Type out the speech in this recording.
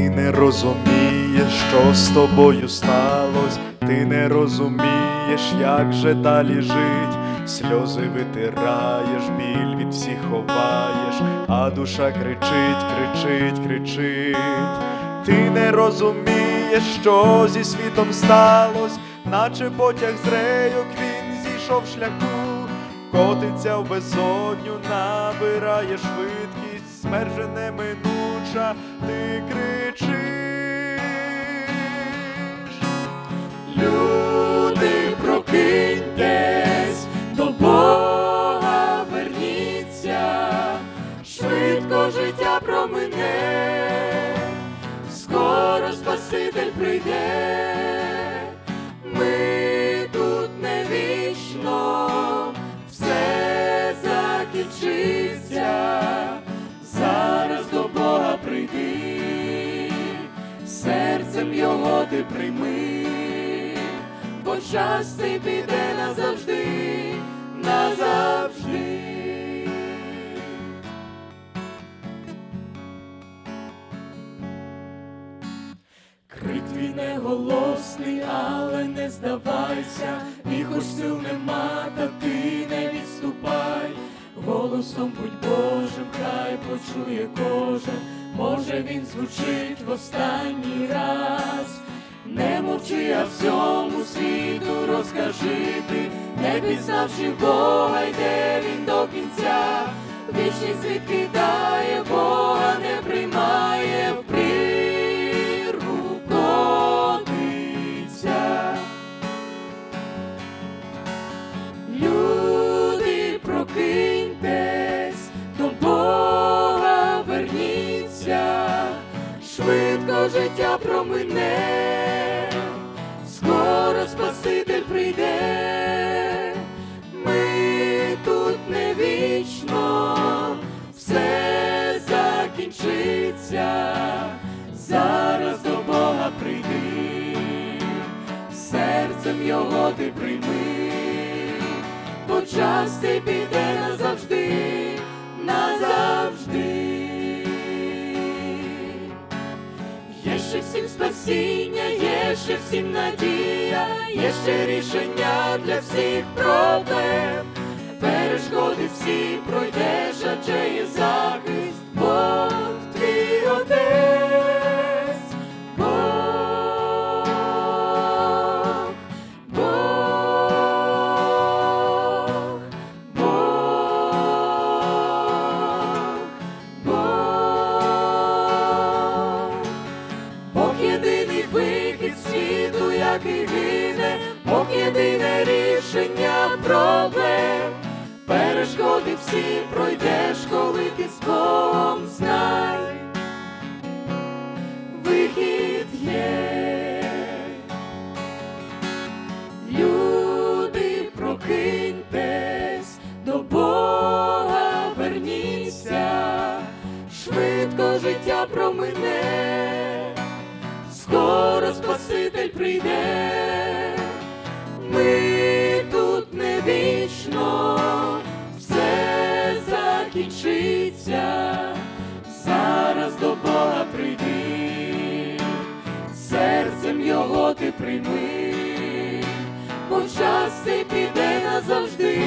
Ти не розумієш, що з тобою сталось, ти не розумієш, як же далі жить. Сльози витираєш, біль від всіх ховаєш, а душа кричить, кричить, кричить. Ти не розумієш, що зі світом сталось, наче потяг з рейок він зійшов шляху, котиться в безодню, набирає швидкість, смерть же неминуча, ти кричиш. Люди, прокиньтесь, до Бога верніться, швидко життя промине, скоро Спаситель прийде, його ти прийми, бо час піде назавжди, назавжди. Крик твій не голосний, але не здавайся, і хоч сил нема, та ти. Голосом будь Божим, хай почує кожен, може він звучить в останній раз. Не мовчи, а всьому світу розкажи ти, не пізнавши Бога, йде він до кінця. вічність відкидає кидає Бога, не приймає швидко життя промине, скоро Спаситель прийде, ми тут не вічно, все закінчиться, зараз до Бога прийди, серцем його ти прийми, бо час ти піде назавжди, назавжди. Всім спасіння, є ще всім надія, є ще рішення для всіх проблем. Перешкоди всі пройдеш, адже є захист, світу, який гине, Бог єдине рішення проблем. Перешкоди всі пройдеш, коли ти з Богом знай. Вихід є. Люди, прокиньтесь, до Бога верніться, швидко життя промине, скоро прийде, ми тут не вічно, все закінчиться, зараз до Бога прийди, серцем його ти прийми, бо час цей піде назавжди,